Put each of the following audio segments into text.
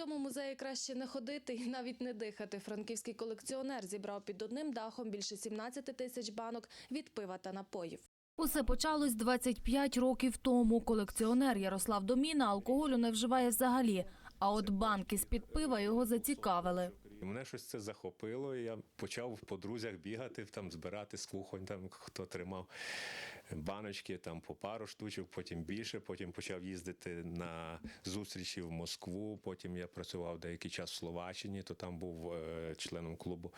цьому музеї краще не ходити і навіть не дихати. Франківський колекціонер зібрав під одним дахом більше 17 тисяч банок від пива та напоїв. Усе почалось 25 років тому. Колекціонер Ярослав Доміна алкоголю не вживає взагалі. А от банки з-під пива його зацікавили. І Мене щось це захопило, і я почав по друзях бігати, там збирати з кухонь, там хто тримав баночки, там по пару штучок, потім більше. Потім почав їздити на зустрічі в Москву. Потім я працював деякий час в Словаччині, то там був е, членом клубу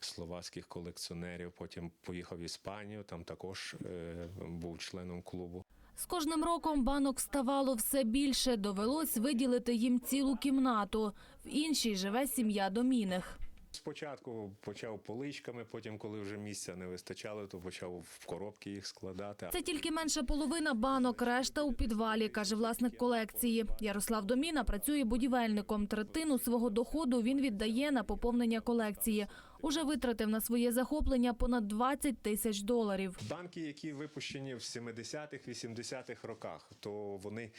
словацьких колекціонерів. Потім поїхав в Іспанію, там також е, був членом клубу. З кожним роком банок ставало все більше. Довелось виділити їм цілу кімнату. В іншій живе сім'я Доміних. Спочатку почав поличками, потім, коли вже місця не вистачало, то почав в коробки їх складати. Це тільки менша половина банок, решта у підвалі, каже власник колекції. Ярослав Доміна працює будівельником. Третину свого доходу він віддає на поповнення колекції. Уже витратив на своє захоплення понад 20 тисяч доларів. Банки, які випущені в 70-х, 80-х роках, то вони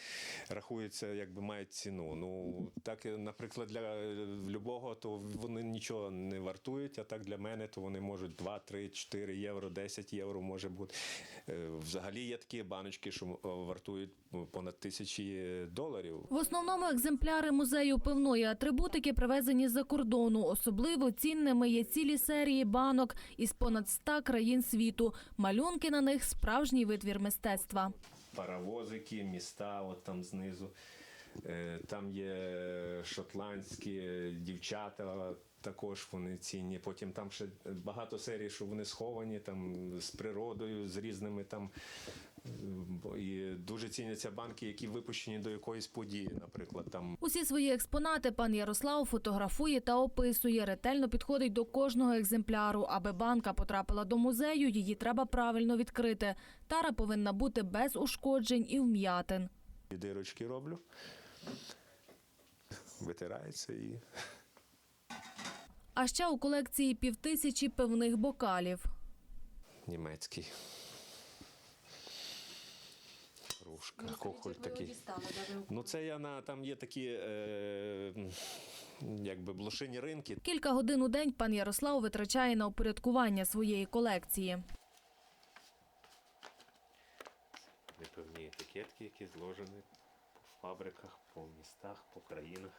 рахуються, якби мають ціну. Ну так, наприклад, для любого, то вони нічого не вартують. А так для мене, то вони можуть 2, 3, 4 євро, 10 євро може бути. Е, Взагалі є такі баночки, що е, вартують понад тисячі доларів. В основному екземпляри музею пивної атрибутики привезені з-за кордону. Особливо цінними є цілі серії банок із понад 100 країн світу. Малюнки на них справжній витвір мистецтва. паровозики, міста, от там знизу. Е, Там є шотландські дівчата, також вони цінні. Потім там ще багато серій, що вони сховані там з природою, з різними там. І дуже ціняться банки, які випущені до якоїсь події, наприклад. Там Усі свої експонати пан Ярослав фотографує та описує. Ретельно підходить до кожного екземпляру. Аби банка потрапила до музею, її треба правильно відкрити. Тара повинна бути без ушкоджень і вм'ятин. дирочки роблю. Витирається і А ще у колекції півтисячі пивних бокалів. німецький. Кружка, кохоль такий. Ну, це я на там є такі е, якби блошині ринки. Кілька годин у день пан Ярослав витрачає на упорядкування своєї колекції. Непевні етикетки, які зложені по фабриках, по містах, по країнах.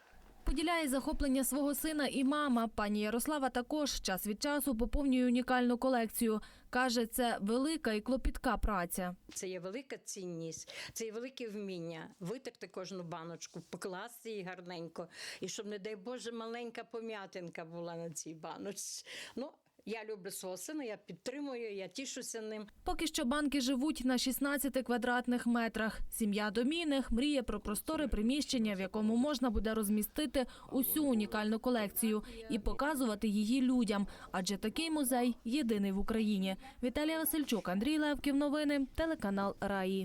Поділяє захоплення свого сина і мама. Пані Ярослава також час від часу поповнює унікальну колекцію. Каже, це велика і клопітка праця. Це є велика цінність, це є велике вміння витерти кожну баночку, покласти її гарненько, і щоб, не дай Боже, маленька пом'ятинка була на цій баночці. Ну, я люблю свого сина, я підтримую, я тішуся ним. Поки що банки живуть на 16 квадратних метрах. Сім'я Доміних мріє про просторе приміщення, в якому можна буде розмістити усю унікальну колекцію і показувати її людям. Адже такий музей єдиний в Україні. Віталія Васильчук, Андрій Левків. Новини, телеканал Раї.